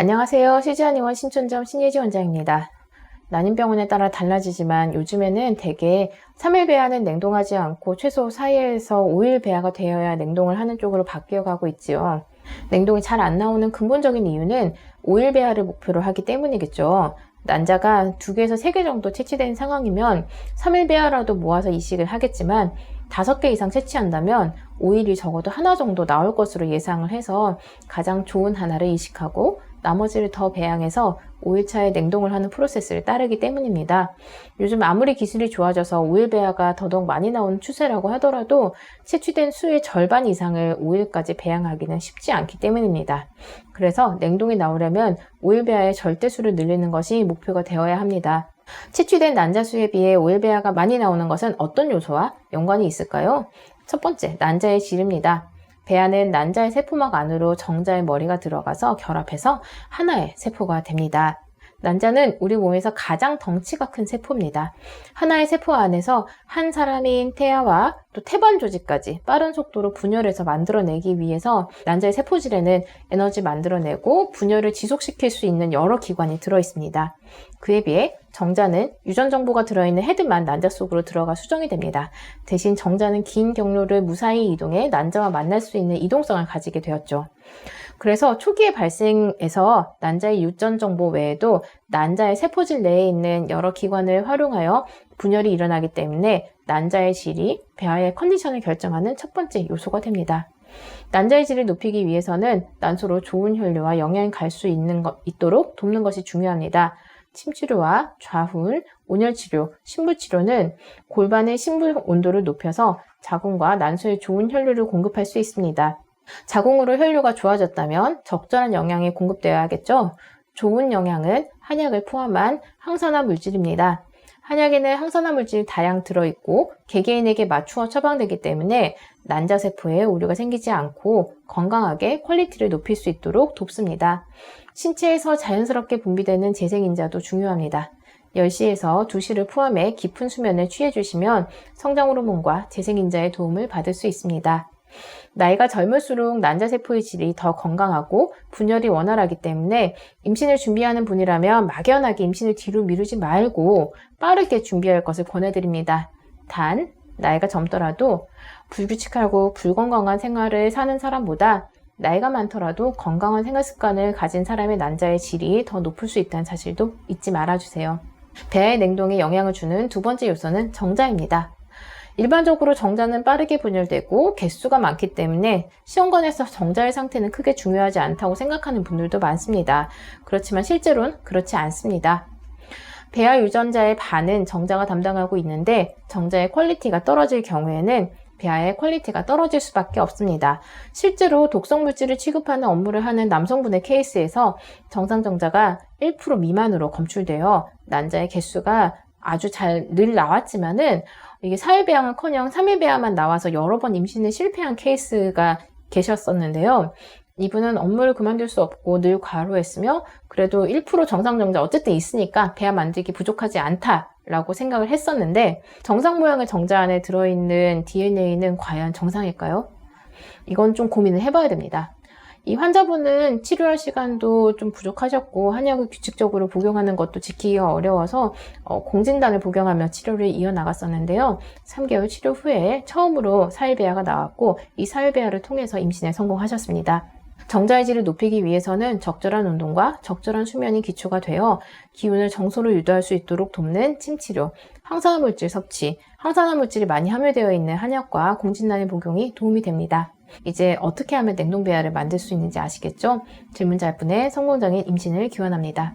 안녕하세요. 시즈한의원 신촌점 신예지 원장입니다. 난임병원에 따라 달라지지만 요즘에는 대개 3일 배아는 냉동하지 않고 최소 4일에서 5일 배아가 되어야 냉동을 하는 쪽으로 바뀌어 가고 있지요. 냉동이 잘 안 나오는 근본적인 이유는 5일 배아를 목표로 하기 때문이겠죠. 난자가 2개에서 3개 정도 채취된 상황이면 3일 배아라도 모아서 이식을 하겠지만 5개 이상 채취한다면 5일이 적어도 하나 정도 나올 것으로 예상을 해서 가장 좋은 하나를 이식하고 나머지를 더 배양해서 5일차에 냉동을 하는 프로세스를 따르기 때문입니다. 요즘 아무리 기술이 좋아져서 5일 배아가 더더욱 많이 나오는 추세라고 하더라도 채취된 수의 절반 이상을 5일까지 배양하기는 쉽지 않기 때문입니다. 그래서 냉동이 나오려면 5일 배아의 절대수를 늘리는 것이 목표가 되어야 합니다. 채취된 난자수에 비해 5일 배아가 많이 나오는 것은 어떤 요소와 연관이 있을까요? 첫 번째, 난자의 질입니다. 배아는 난자의 세포막 안으로 정자의 머리가 들어가서 결합해서 하나의 세포가 됩니다. 난자는 우리 몸에서 가장 덩치가 큰 세포입니다. 하나의 세포 안에서 한 사람인 태아와 또 태반 조직까지 빠른 속도로 분열해서 만들어내기 위해서 난자의 세포질에는 에너지 만들어내고 분열을 지속시킬 수 있는 여러 기관이 들어 있습니다. 그에 비해 정자는 유전 정보가 들어있는 헤드만 난자 속으로 들어가 수정이 됩니다. 대신 정자는 긴 경로를 무사히 이동해 난자와 만날 수 있는 이동성을 가지게 되었죠. 그래서 초기의 발생에서 난자의 유전 정보 외에도 난자의 세포질 내에 있는 여러 기관을 활용하여 분열이 일어나기 때문에 난자의 질이 배아의 컨디션을 결정하는 첫 번째 요소가 됩니다. 난자의 질을 높이기 위해서는 난소로 좋은 혈류와 영양이 갈 수 있도록 돕는 것이 중요합니다. 침치료와 좌훈, 온열치료, 신부치료는 골반의 신부 온도를 높여서 자궁과 난소에 좋은 혈류를 공급할 수 있습니다. 자궁으로 혈류가 좋아졌다면 적절한 영양이 공급되어야겠죠. 좋은 영양은 한약을 포함한 항산화 물질입니다. 한약에는 항산화 물질이 다량 들어있고 개개인에게 맞추어 처방되기 때문에 난자세포에 오류가 생기지 않고 건강하게 퀄리티를 높일 수 있도록 돕습니다. 신체에서 자연스럽게 분비되는 재생인자도 중요합니다. 10시에서 2시를 포함해 깊은 수면을 취해주시면 성장 호르몬과 재생인자의 도움을 받을 수 있습니다. 나이가 젊을수록 난자세포의 질이 더 건강하고 분열이 원활하기 때문에 임신을 준비하는 분이라면 막연하게 임신을 뒤로 미루지 말고 빠르게 준비할 것을 권해드립니다. 단, 나이가 젊더라도 불규칙하고 불건강한 생활을 사는 사람보다 나이가 많더라도 건강한 생활 습관을 가진 사람의 난자의 질이 더 높을 수 있다는 사실도 잊지 말아주세요. 배의 냉동에 영향을 주는 두 번째 요소는 정자입니다. 일반적으로 정자는 빠르게 분열되고 개수가 많기 때문에 시험관에서 정자의 상태는 크게 중요하지 않다고 생각하는 분들도 많습니다. 그렇지만 실제로는 그렇지 않습니다. 배아 유전자의 반은 정자가 담당하고 있는데 정자의 퀄리티가 떨어질 경우에는 배아의 퀄리티가 떨어질 수밖에 없습니다. 실제로 독성 물질을 취급하는 업무를 하는 남성분의 케이스에서 정상 정자가 1% 미만으로 검출되어 난자의 개수가 아주 잘 늘 나왔지만은 이게 4일 배양은커녕 3일 배양만 나와서 여러 번 임신에 실패한 케이스가 계셨었는데요. 이분은 업무를 그만둘 수 없고 늘 과로했으며 그래도 1% 정상 정자 어쨌든 있으니까 배아 만들기 부족하지 않다 라고 생각을 했었는데 정상 모양의 정자 안에 들어있는 DNA는 과연 정상일까요? 이건 좀 고민을 해봐야 됩니다. 이 환자분은 치료할 시간도 좀 부족하셨고 한약을 규칙적으로 복용하는 것도 지키기가 어려워서 어, 공진단을 복용하며 치료를 이어나갔었는데요. 3개월 치료 후에 처음으로 사일배아가 나왔고 이 사일배아를 통해서 임신에 성공하셨습니다. 정자의 질을 높이기 위해서는 적절한 운동과 적절한 수면이 기초가 되어 기운을 정소로 유도할 수 있도록 돕는 침치료, 항산화 물질 섭취, 항산화 물질이 많이 함유되어 있는 한약과 공진단의 복용이 도움이 됩니다. 이제 어떻게 하면 냉동 배아를 만들 수 있는지 아시겠죠? 질문자분의 성공적인 임신을 기원합니다.